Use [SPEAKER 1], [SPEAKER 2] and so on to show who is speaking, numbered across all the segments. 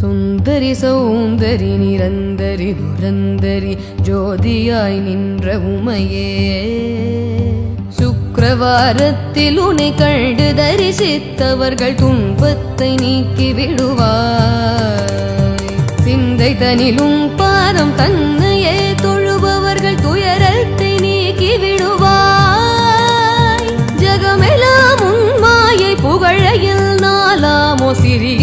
[SPEAKER 1] சுந்தரி சௌந்தரி நிரந்தரி துரந்தரி ஜோதியாய் நின்ற உமையே. சுக்கரவாரத்தில் உன்னை கண்டு தரிசித்தவர்கள் துன்பத்தை நீக்கி விடுவார் சிந்தை தனிலும் பாதம் தன்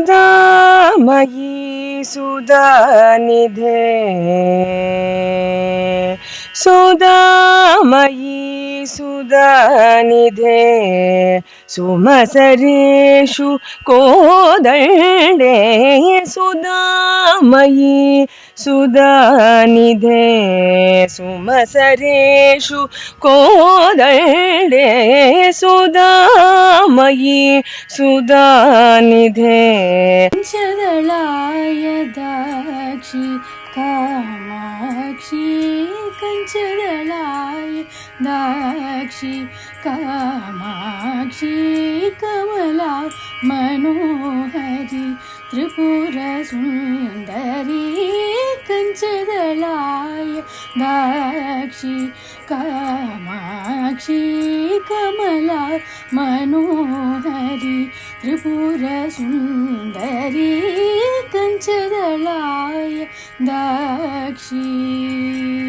[SPEAKER 2] सुधा मयी सुधा निधे సుధామయీ సుధానిధే సుమసరేషు కోదండే సుధామయీ సుధానిధే సుమసరేషు కోదండే సుధామయీ సుధానిధే
[SPEAKER 3] చదళాయ దాక్షి కామా దాక్షి కంచదళాయ దాక్షి కామాక్షి కమలా మనోహరి త్రిపుర సుందరి కంచదళాయ దాక్షి కామాక్షి కమలా మనోహరి త్రిపుర సుందరీ 抱きし